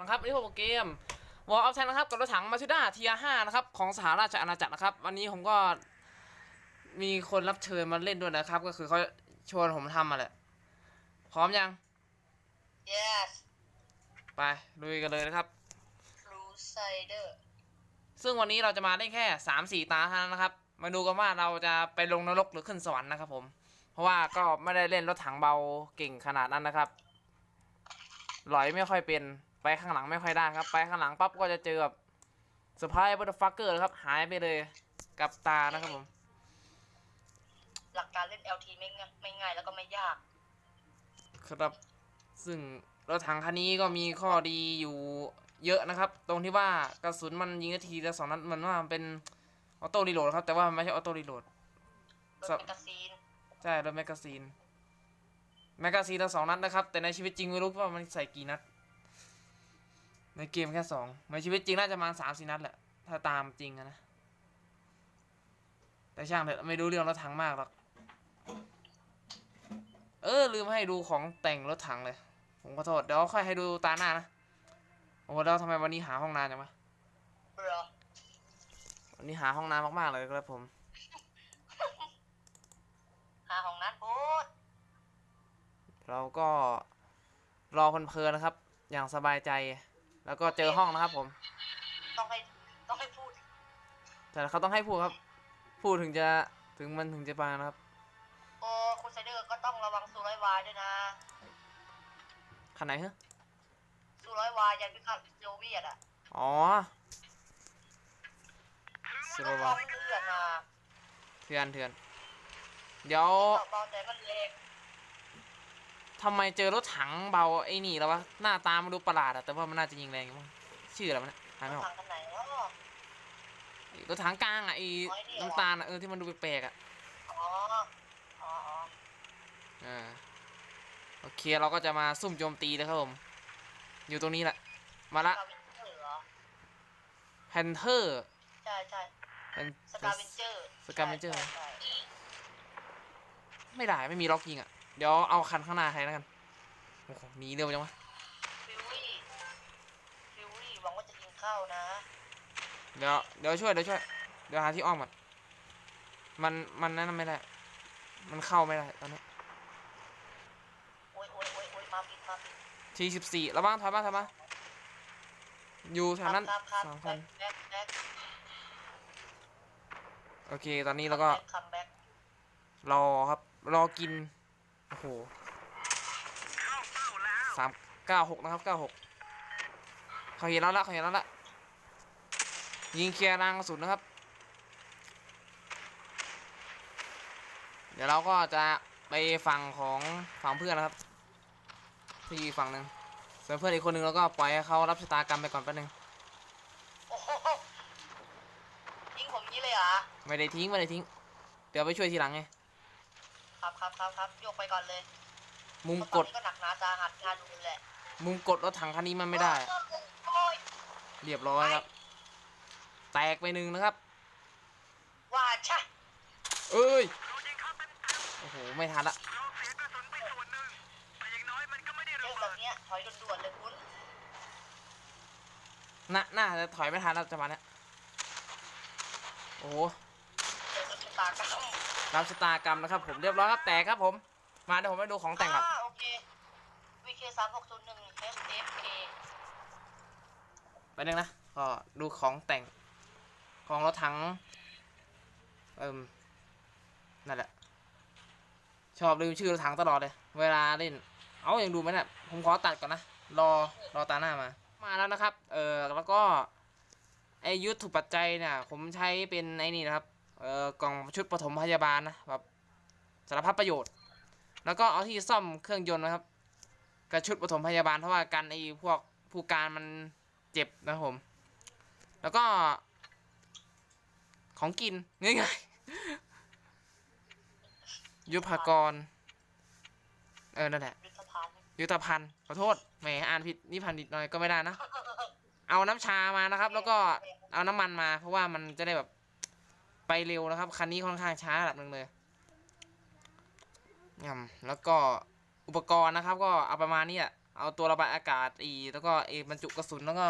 นะครับวันนี้ผมเกมวอลออฟแทนนะครับกับรถถังมาชิด้าทีห้านะครับของสหราชอาณาจักรนะครับ วันนี้ผมก็มีคนรับเชิญมาเล่นด้วยนะครับ ก็คือเขาชวนผมทำมาแหละพร้อมยัง yes ไปลุยกันเลยนะครับ crusader ซึ่งวันนี้เราจะมาเล่นแค่สามสี่ตาเท่านั้นนะครับ มาดูกันว่าเราจะไปลงนรกหรือขึ้นสวรรค์นะครับผม เพราะว่าก็ไม่ได้เล่นรถถังเบาเก่งขนาดนั้นนะครับ หลอยไม่ค่อยเป็น ไปข้างหลังไม่ค่อยได้ครับ ไปข้างหลังปั๊บก็จะเจอแบบเซอร์ไพรส์บัตเตอร์ฟักเกอร์ครับ หายไปเลยกับตานะครับผม หลักการเล่น LT ไม่ง่ายไม่ง่ายแล้วก็ไม่ยาก ครับซึ่งรถถังคันนี้ก็มีข้อดีอยู่เยอะนะครับ ตรงที่ว่ากระสุนมันยิงนาทีละสองนัดมันว่ามันเป็นออโต้รีโหลดครับ แต่ว่ามันไม่ใช่ออโต้รีโหลดรถครับแมกกาซีนใช่รถแมกกาซีนแมกกาซีนละสองนัดนะครับ แต่ในชีวิตจริงไม่รู้ว่ามันใส่กี่นัด ในเกมแค่สองในชีวิตจริงน่าจะประมาณสามสี่นัดแหละ ถ้าตามจริงอะนะ แต่ช่างเถอะไม่รู้เรื่องรถถังมากหรอก เออ ลืมให้ดูของแต่งรถถังเลย ผมขอโทษ เดี๋ยวค่อยให้ดูตาหน้านะ โอ้โหแล้วทำไมวันนี้หาห้องนานจังวะเบรอวันนี้หาห้องน้ำมากๆเลยครับผม หาของนั้นโพดเราก็รอเพลินๆนะครับ อย่างสบายใจ แล้วก็เจอห้องนะครับ ผม ต้องให้ต้องให้พูดแต่เขาต้องให้พูดครับ พูดถึงจะถึงมันถึงจะปานะครับโอ้ครูไซเดอร์ก็ต้องระวังสูร้อยวายด้วยนะคันไหนฮะสูร้อยวายยันพิฆาตโซเวียตอะอ๋อสโลต้องวาเลือนนะเถื่อนเถื่อนเดี๋ยวเบาๆแต่มันเล็ก ทำไมเจอรถถังเบาไอ้นี่แล้ววะหน้าตามันดูประหลาดอะแต่ว่ามันน่าจะยิงแรงอยู่มั้งชื่ออะไรมันยหาไม่ออกทางกันไหนวะรถถังกลางอะไอ้อ๋อไอ้นี่เหรอน้ำตาลอะเออที่มันดูแปลกๆอะอ๋ออ๋ออ๋ออ่าโอเคเราก็จะมาซุ่มโจมตีนะครับผมอยู่ตรงนี้แหละมาละสกาวินเจอร์เหรอแพนเทอร์ใช่ใช่เป็นสกาวินเจอร์สกาเวนเจอร์ใช่ใช่ใช่ไม่ได้ไม่มีล็อกยิงอะ เดี๋ยวเอาคันข้างหน้าใครแล้วกันโอ้โหหนีเร็วจังวะฟิววี่ฟิววี่หวังว่าจะยิงเข้านะเดี๋ยวเดี๋ยวช่วยเดี๋ยวช่วยเดี๋ยวหาที่อ้อมก่อนมันมันนั่นไม่ได้ มันเข้าไม่ได้ตอนนี้โอ้ยโอ้ยโอ้ยโอ้ยมาปิดมาปิดทีสิบสี่ระวังถอยมาถอยมาอยู่แถวนั้นครับครับสองคแบ็นคแบ็คแบ็คโอเค ตอนนี้เราก็ คัมแบ็ครอครับ รอกิน โอ้โหสามเก้าหกนะครับเก้าหกเขาเห็นแล้วละเขาเห็นแล้วละยิงเคลียร์รางกระสุนนะครับ เดี๋ยวเราก็จะไปฝั่งของฝั่งเพื่อนนะครับที่ฝั่งหนึ่งส่วนเพื่อนอีกคนหนึ่งเราก็ปล่อยให้เขารับชะตากรรมไปก่อนแป๊บนึงโอ้โหยิงผมอย่างนี้เลยเหรอไม่ได้ทิ้งไม่ได้ทิ้ง เดี๋ยวไปช่วยทีหลังไง ครับครับครับครับยกไปก่อนเลยมุมเพราะตกอนดนี้ก็หนักหนาสาหัสงานดูแหละมุมกดรถถังคันนี้มันไม่ได้ โอ้ยเรียบร้อยครับ แตกไปหนึ่งนะครับ ว่าใช่เอ้ย โอ้โห ไม่ทันละ เรื่องแบบเนี้ยถอยด่วนๆเลยคุณน่าน่าจะถอยไม่ทันแล้วจังหวะเนี้ยโอ้โห เดี๋ยวจะตากระต้อง รับชะตากรรมนะครับ ผมเรียบร้อยครับแตกครับผม มาเดี๋ยวผมไปดูของแต่งก่อนอ่าโอเค VK สามหกศูนย์หนึ่ง HFK ไปหนึ่งนะก็ดูของแต่งของรถถังเอิ่มนั่นแหละชอบลืมชื่อรถถังตลอดเลย เวลาเล่น เอาอย่างดูไหมเนี่ยผมขอตัดก่อนนะ รอรอตาหน้ามา มาแล้วนะครับ เออแล้วก็ไอยุทธปัจจัยเนี่ยผมใช้เป็นไอ้นี่นะครับ เออกล่องชุดปฐมพยาบาลนะแบบสารพัดประโยชน์ แล้วก็เอาที่ซ่อมเครื่องยนต์นะครับกับชุดปฐมพยาบาลเพราะว่ากันไอพวกผู้การมันเจ็บนะผม แล้วก็ของกินง่ายๆยุทธภากร เออ นั่นแหละ ยุทธภัณฑ์ยุทธภัณฑ์ขอโทษ แหม อ่านผิด นี่พันนิดหน่อยก็ไม่ได้นะ เอาน้ำชามานะครับ แล้วก็เอาน้ำมันมา เพราะว่ามันจะได้แบบ ไปเร็วนะครับ คันนี้ค่อนข้างช้าระดับหนึ่งเลยยำแล้วก็อุปกรณ์นะครับ ก็เอาประมาณนี้อะเอาตัวระบายอากาศอีแล้วก็เอบรรจุกระสุนแล้วก็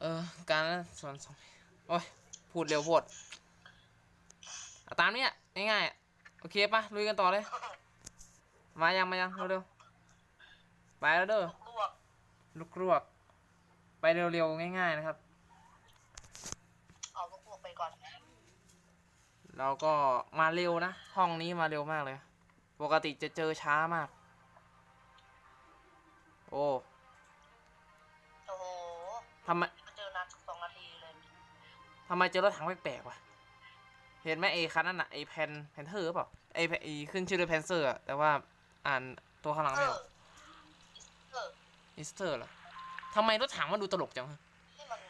เออการส่วนสองโอ้ยพูดเร็วโพดเอาตามเนี้ยง่ายๆโอเคปะลุยกันต่อเลย มายังมายังเร็วๆไปแล้วเด้อลวกลูกรวก ไปเร็วๆง่าย ๆ นะครับ เอาลวกๆไปก่อน เราก็มาเร็วนะ ห้องนี้มาเร็วมากเลย ปกติจะเจอช้ามาก โอ้โอ้โหทำไมเจอนานสองนาทีเลยทำไมเจอรถถังแปลกๆวะเห็นไหมไอ้คันนั้นอะไอ้แพนแพนเทอร์เปล่าไอ้แพไอ้ขึ้นชื่อด้วยแพนเซอร์อะแต่ว่าอ่านตัวข้างหลังเอไม่อออกเอออิสเตอร์เหรอทำไมรถถังมันดูตลกจังนี่มัน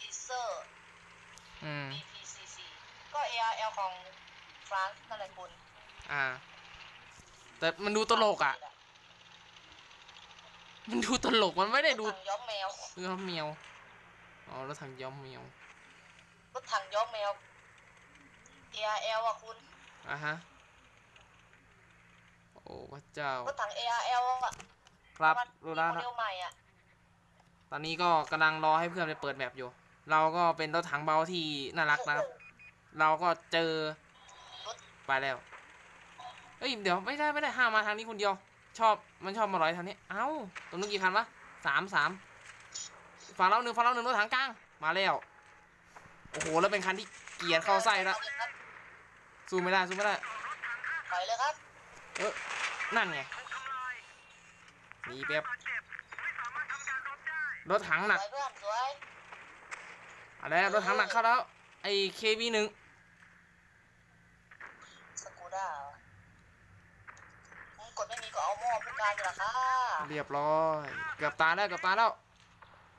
อีเซอร์ อืม BPCC ก็ ARL ของฟรานซ์นั่นแหละคุณอ่า แต่มันดูตลกอะมันดูตลกมันไม่ได้ดูรถถังย้อมแมวย้อมเมียวอ๋อรถถังย้อมเมียวรถถังย้อมแมว ARL อะคุณอะฮะโอ้พระเจ้ารถถัง ARL อะครับมันรู้มีแล้วโมนะเดลใหม่อะ ตอนนี้ก็กำลังรอให้เพื่อนไปเปิดแมปอยู่ เราก็เป็นรถถังเบาที่น่ารักนะครับ เราก็เจอไปแล้วเอ้ยเดี๋ยวไม่ได้ไม่ได้ห้ามมาทางนี้คนเดียว ชอบมันชอบมาลอยทางนี้ เอ้าตรงนู้นกี่คันวะสามสามฝั่งเราหนึ่งฝั่งเราหนึ่งรถถังกลางมาแล้วโอ้โหแล้วเป็นคันที่เกียร์เข้าไส้แล้วสู้ไม่ได้สู้ไม่ได้ถอยเลยครับเออนั่นไงหนีแป๊บรถถังสหนักวย เพื่อนสวยอะไรรถถังหนักเข้าแล้ว ไอ้เควีหนึ่งสกูด้ามึงกดไม่มีก็เอาหม้อพิการอยู่ละค่ะเรียบร้อย เกือบตายแล้วเกือบตายแล้ว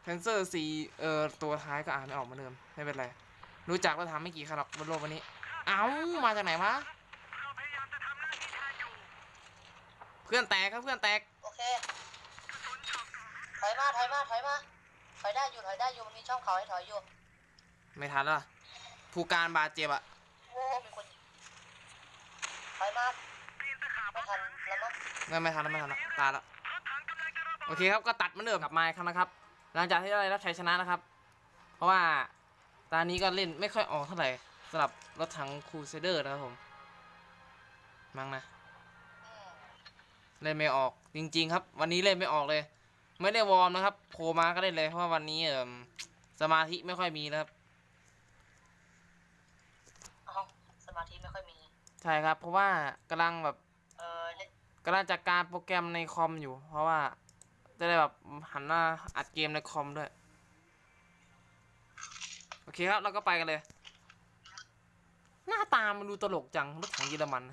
เพนเซอร์สีเอ่อตัวท้ายก็อ่านไม่ออกเหมือนเดิมไม่เป็นไรรู้จักรถถังไม่กี่คันหรอกบนโลกวันนี้ เอ้ามาจากไหนวะเพื่อนแตกครับเพื่อนแตกโอเคถอยมาถอยมาถอยมาถอยได้อยู่ถอยได้อยู่มันมีช่องเขาให้ถอยอยู่ ไม่ทันแล้วผู้การบาดเจ็บอะโอ้มีคนยิงถอยมาไม่ทันแล้วมั้งไม่ไม่ทันแล้วไม่ทันแล้วตายแล้วโอเคครับก็ตัดเหมันเดิมกลับมาอีกครั้งนะครับ หลังจากที่ได้รับชัยชนะนะครับ เพราะว่าตอนนี้ก็เล่นไม่ค่อยออกเท่าไหร่สำหรับรถถังครูเซเดอร์นะครับผมมั้งนะอืมเล่นไม่ออกจริง ๆ ครับ วันนี้เล่นไม่ออกเลย ไม่ได้วอร์มนะครับโผล่มาก็เล่นเลยเพราะว่าวันนี้เอ่มสมาธิไม่ค่อยมีนะครับ เอ้าสมาธิไม่ค่อยมี ใช่ครับเพราะว่ากำลังแบบเออเล่นกำลังจัดการโปรแกรมในคอมอยู่ เพราะว่าจะได้แบบหันหน้าอัดเกมในคอมด้วย โอเคครับเราก็ไปกันเลย หน้าตามันดูตลกจังรถถังเยอรมัน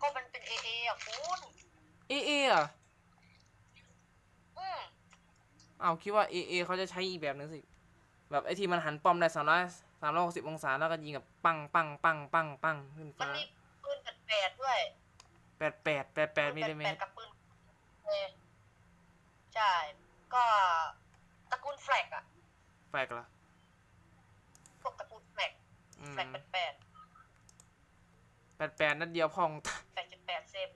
ก็มันเป็นเอเออะคุณเอเออะอืมอ้าวคิดว่าเอเอเขาจะใช้อีกแบบนึงสิ แบบไอที่มันหันป้อมได้สามร้อย สามร้อยหกสิบองศาแล้วก็ยิงกับปังปังปังปังปังขึ้นมันฟ้ามีปืนแปดแปดด้วยแปดแปดแปดแปดมิลลิเมแปตดรกับปืนเออใช่ ก็ตระกูลแฟลกอะแปลกเหรอพวกตระกูลแฟลกอืมแฟลกแปดแปดแปดแปดนัดเดียวพอง แปดจุดแปดเซม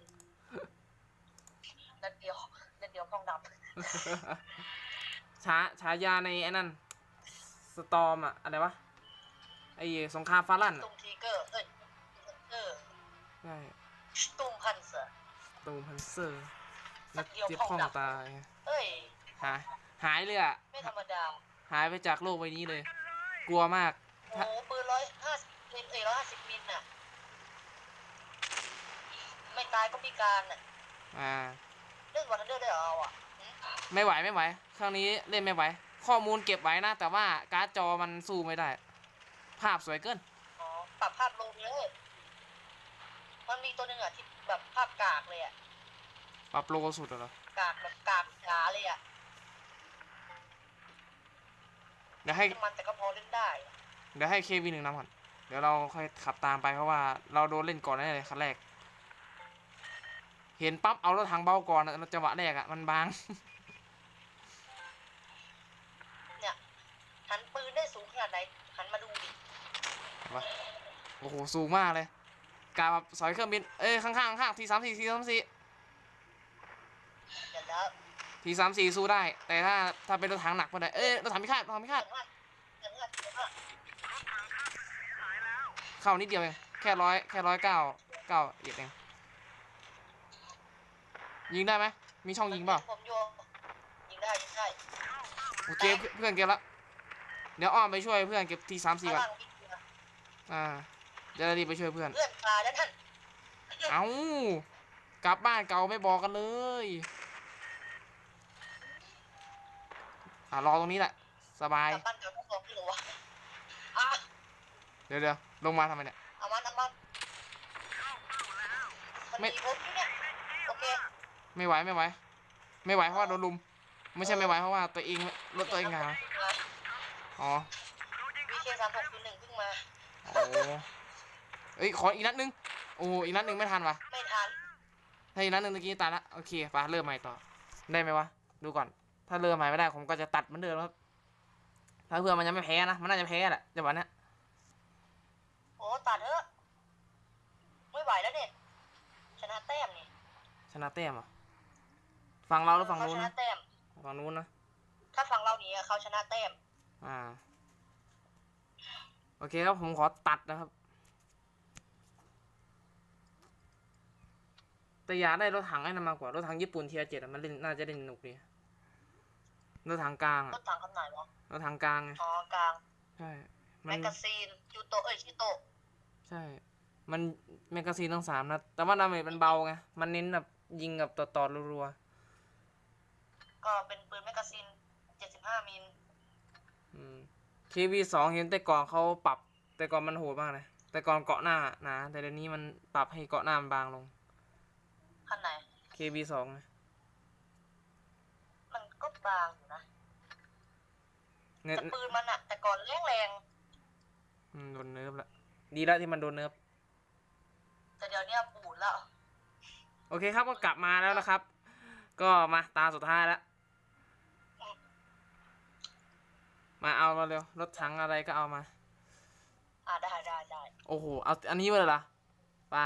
นัดเดียวนัดเดียวพองดำช้าฉายาในไอ้นั่น สตอมอะอะไรวะ ไอ้สงครามฟาลั่นตุอะงทีเกอร์เอ้ยเออใช่ตุงพันเซอร์ตูมพันเซอร์นัดเดียวเจ็บพองพ้องดับตายเอ้ย หายหายเลยอะไม่ธรรมดาหายไปจากโลกใบนี้เลย กลัวมาก โอ้โหปืนร้อยห้าสิบมิลเอ้ยร้อยห้าสิบมิลน่ะ ไม่ตายก็พิการน่ะอ่า เล่นวันทันเดอร์ได้เหรอเอาอะหืมไม่ไหวไม่ไหว ครั้งนี้เล่นไม่ไหว ข้อมูลเก็บไว้นะ แต่ว่าการ์ดจอมันสู้ไม่ได้ ภาพสวยเกิน อ๋อ ปรับภาพลงเลย มันมีตัวหนึ่งอะที่แบบภาพกากเลยอะ ปรับโลสุดเหรอกากแบบกากหนาเลยอะเดี๋ยวให้ มันแต่ก็พอเล่นได้อะเดี๋ยวให้เควีหนึ่งนำก่อน เดี๋ยวเราค่อยขับตามไปเพราะว่าเราโดนเล่นก่อนแน่เลยคันแรก เห็นปั๊บเอารถถังเบาก่อนอะจังหวะแรกอะมันบาง เนี่ยหันปืนได้สูงขนาดไหน หันมาดูดิโอ้โหสูงมากเลยกาแบบสอยเครื่องบินเอ้ยข้างๆข้างทีสามสี่ทีสามสี่เดี๋ยวแล้วทีสามสี่สู้ได้ แต่ถ้าถ้าเป็นรถถังหนักก็ได้เอ้ยรถถังพิฆาตรถถังพิฆาตเดี๋ยวว่าเดี๋ยวว่าเดี๋ยวว่าเข้านิดเดียวเองแค่ร้อยแค่ร้อยเก้าเก้าเอียดเองยิงได้ไหมมีช่องยิงเปล่าผมโยงยิงได้ยิงได้โอเคเพื่อนเพื่อนเก็บละเดี๋ยวอ้อมไปช่วยเพื่อนเก็บทีสามสี่ก่อน ข้างล่างวิ่งเรืออ่าจะได้รีบไปช่วยเพื่อน เพื่อนตายแล้วท่านเอ้ากลับบ้านเก่าไม่บอกกันเลย อ่ารอตรงนี้แหละ สบาย กลับบ้านเดี๋ยวต้องบอกพี่หรอวะอะเดี๋ยวเดี๋ยวลงมาทำไมเนี่ย เอามันเอามันมันไม่ มีผมอยู่เนี่ยโอเคไม่ไหวไม่ไหว ไม่ไหวเพราะว่าโดนลุม ไม่ใช่ไม่ไหวเพราะว่าตัวเองรถตัวเองหาอ๋อ วีเคสามหกจุดหนึ่งเพิ่งมา โอ้เอ้ยขออีกนัดนึงโอ้อีกนัดนึงไม่ทันวะไม่ทันถ้าอีกนัดนึงเมื่อกี้ตายละโอเคไปเริ่มใหม่ต่อ ได้ไหมวะดูก่อน ถ้าเริ่มใหม่ไม่ได้ผมก็จะตัดเหมือนเดิมครับถ้าเพื่อนมันยังไม่แพ้นะมันน่าจะแพ้แหละจังหวะเนี้ยโอ้ตัดเถอะไม่ไหวแล้วเนี่ยชนะแต้มนี่ชนะแต้มเหรอะฝั่งเราหรือฝั่งเขานู้นชนะนะแต้มฝั่งนู้นนะถ้าฝั่งเราหนีอะเขาชนะแต้ม อ่า โอเคครับ ผมขอตัดนะครับ แต่อยากได้รถถังไอ้นั่นมากกว่ารถถังญี่ปุ่นเทียเจ็ดมันเล่นน่าจะเล่นสนุกดีรถถังกลางรอะถถังคำไหนวะรถถังกลางไงอ๋อกลางใช่แมมันกกาซีนยูโตะเอ้ยชิโตะใช่ มันแมกกาซีนทั้งสามนะแต่ว่าดาเมจมันเบาไงมันเน้นแบบยิงกับต่อต่อๆรัวก็เป็นปืนแมกกาซีน75มิล KV2 เห็นแต่ก่อนเขาปรับ แต่ก่อนมันโหดมากเลยแต่ก่อนเกาะหน้านะแต่เดี๋ยวนี้มันปรับให้เกาะหน้ามันบางลง คันไหน KV2 นะมันก็บางอยู่นะเะแต่ปืนมันอะแต่ก่อนแรงแรงอืมโดนเนิร์ฟละดีละที่มันโดนเนิร์ฟแต่เดี๋ยวนี้ปูดแล้ว โอเคครับก็กลับมาแล้วนะครับ ก็มาตาสุดท้ายแล้ว มาเอามาเร็วรถถังอะไรก็เอามา อ่าได้ได้ได้โอ้โหเอาอันนี้มาเลยเหรอไป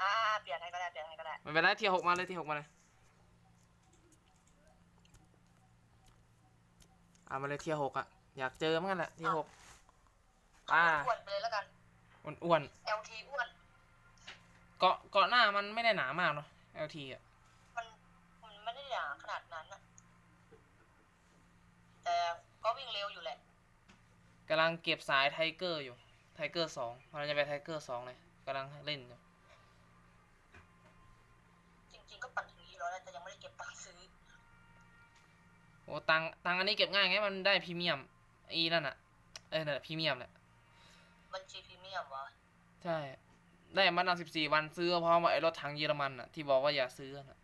อ่าเปลี่ยนให้ก็ได้เปลี่ยนให้ก็ได้มันเป็นไรเทียร์หกมาเลยเทียร์หกมาเลยเอามาเลยเทียร์หกอะอยากเจอเหมื่อนกันแหละเทียร์หกอ่าอ้วนไปเลยแล้วกันอ้วน LT อ้วนๆเกาะเกาะหน้ามันไม่ได้หนามากเนาะ LT อะ มันมันไม่ได้หนาขนาดนั้นอะแต่ ก็วิ่งเร็วอยู่แหละกำลังเก็บสายไทเกอร์อยู่ไทเกอร์สองเราจะไปไทเกอร์สองเลยกำลังเล่นอยู่จริงๆก็ปั่นถึงนี้แล้วนะแต่ยังไม่ได้เก็บตังค์ซื้อโอ้ตังค์ตังค์อันนี้เก็บง่ายไงมันได้พรีเมียมอีนั่นอะเออนั่นแหละพรีเมียมแหละบัญชีพรีเมียมวะใช่ได้มาตั้งสิบสี่วันซื้อเพราะว่าไอ้รถถังเยอรมันอะที่บอกว่าอย่าซื้อน่ะ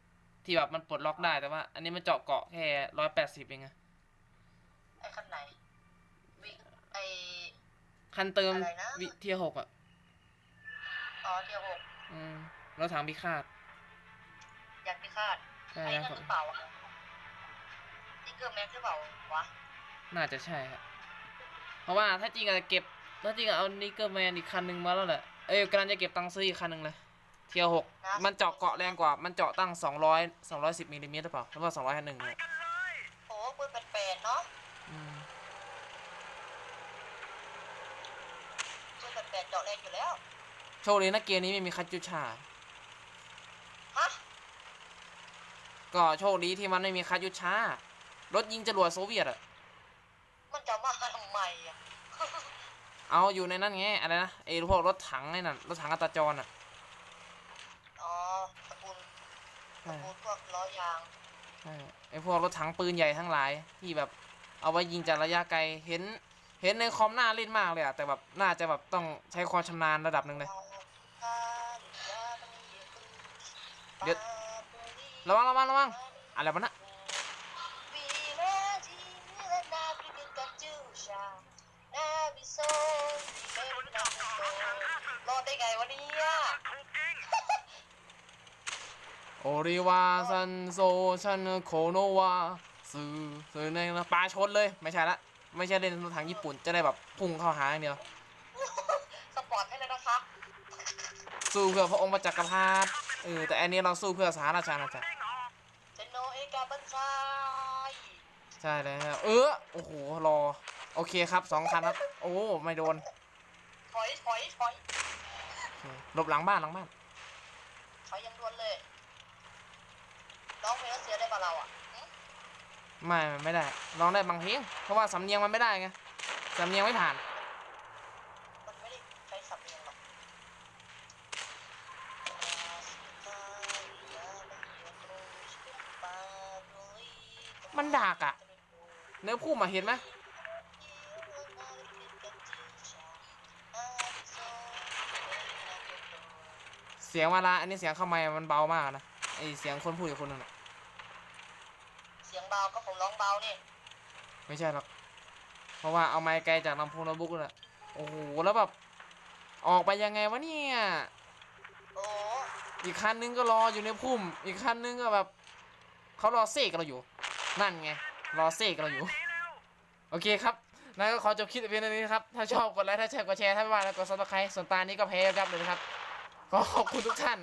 ที่แบบมันปลดล็อกได้แต่ว่า อันนี้มันเจาะเกาะแค่ร้อยแปดสิบเองไง ไอ้คันไหนวิไอคันเติมอะไรนะวิเทียหกอะ อ๋อเดียวหกอืมรถถังพิฆาตอยากพิฆาตใช่ไอ้คนั่รับนหรือเปล่าวะนี่เกิร์แม็กหรือเปล่าวะน่าจะใช่ครับเพราะว่าถ้าจริงอะเก็บ ถ้าจริงอะเอานิกเกอร์แมนอีกคันหนึ่งมาแล้วแหละเอ้ยกำลังจะเก็บตังค์ซื้ออีกคันหนึ่งเลยเทียหกมันเจาะเกาะแรงกว่า มันเจาะตั้งสองร้อยสองร้อยสิบมิลลิเมตรหรือเปล่าหรือว่าสองร้อยหนึ่งเนี่ยโอ้ปืนแปดๆเนาะ อืม ปืน แปดๆเจาะแรงอยู่แล้ว โชคดีนะเกมนี้ไม่มีคัตจูชา ฮะ ก็โชคดีที่มันไม่มีคัตยูชา รถยิงจรวดโซเวียตอะมันจะมาทำไมอะเอาอยู่ในนั้นไงอะไรนะไอ้พวกรถถังไอ้นั่นรถถังอัตราจรอะอ๋อตระกูลตใช่ระกูลพวกล้อยางใช่ไอ้พวกรถถังปืนใหญ่ทั้งหลายที่แบบ เอาไว้ยิงจากระยะไกลเห็น เห็นในคอมหน้าเล่นมากเลยอะแต่แบบน่าจะแบบต้องใช้ความชำนาญระดับหนึ่งเลย เดี๋ยวระวังระวังระวังอะไรวะนะรอดได้ไงวะเนี่ยโอริวาซันโซชันโคโนวาสื่อสื่อในนะปลาชนเลย ไม่ใช่ละ ไม่ใช่เล่นรถถังญี่ปุ่นจะได้แบบพุ่งเข้าหาอย่างเดียว สปอร์ตให้เลยนะคะสู้เพื่อพระองค์พระจักรพรรดิเออแต่อันนี้เราสู้เพื่อสาราชาณาจักรเทนโนเอกาบันไซใช่แล้วเออโอ้โหรอ โอเคครับสองคันครับ โอ้ไม่โดนถอยถอยถอยโอเคหลบหลังบ้านหลังบ้านถอยอยังด่วนเลยร้องเพลงแล้วเสียได้ปะเราอะหึ ไม่ไม่ได้ลองได้บางเพลงเพราะว่าสำเนียงมันไม่ได้ไงสำเนียงไม่ผ่านมันไม่ได้ใช้สำเนียงหรอกมันดากอะเนื้อคู่มาเห็นไหมเสียงเวลาอันนี้เสียงเข้าไมค์มันเบามากนะไอเสียงคนพูดกับคนนึงน่ะเสียงเบาก็ผมร้องเบานี่ไม่ใช่หรอกเพราะว่าเอาไมค์ไกลจากลำโพงโน้ตบุ๊กน่ะโอ้โหแล้วแบบออกไปยังไงวะเนี่ยโอ้อีกคันนึงก็รออยู่ในพุ่ม อีกคันนึงก็แบบเขารอเสกเราอยู่ นั่นไงรอเสกเราอยู่ โอเคครับนั่นก็ขอจบคลิปเพียงเท่านี้นะครับ ถ้าชอบกดไลค์ถ้าใช่กดแชร์ถ้าไม่ว่าแล้วกดซับสไครต์ส่วนตานี้ก็แพ้ยับเลยนะครับก็ขอบคุณทุกท่าน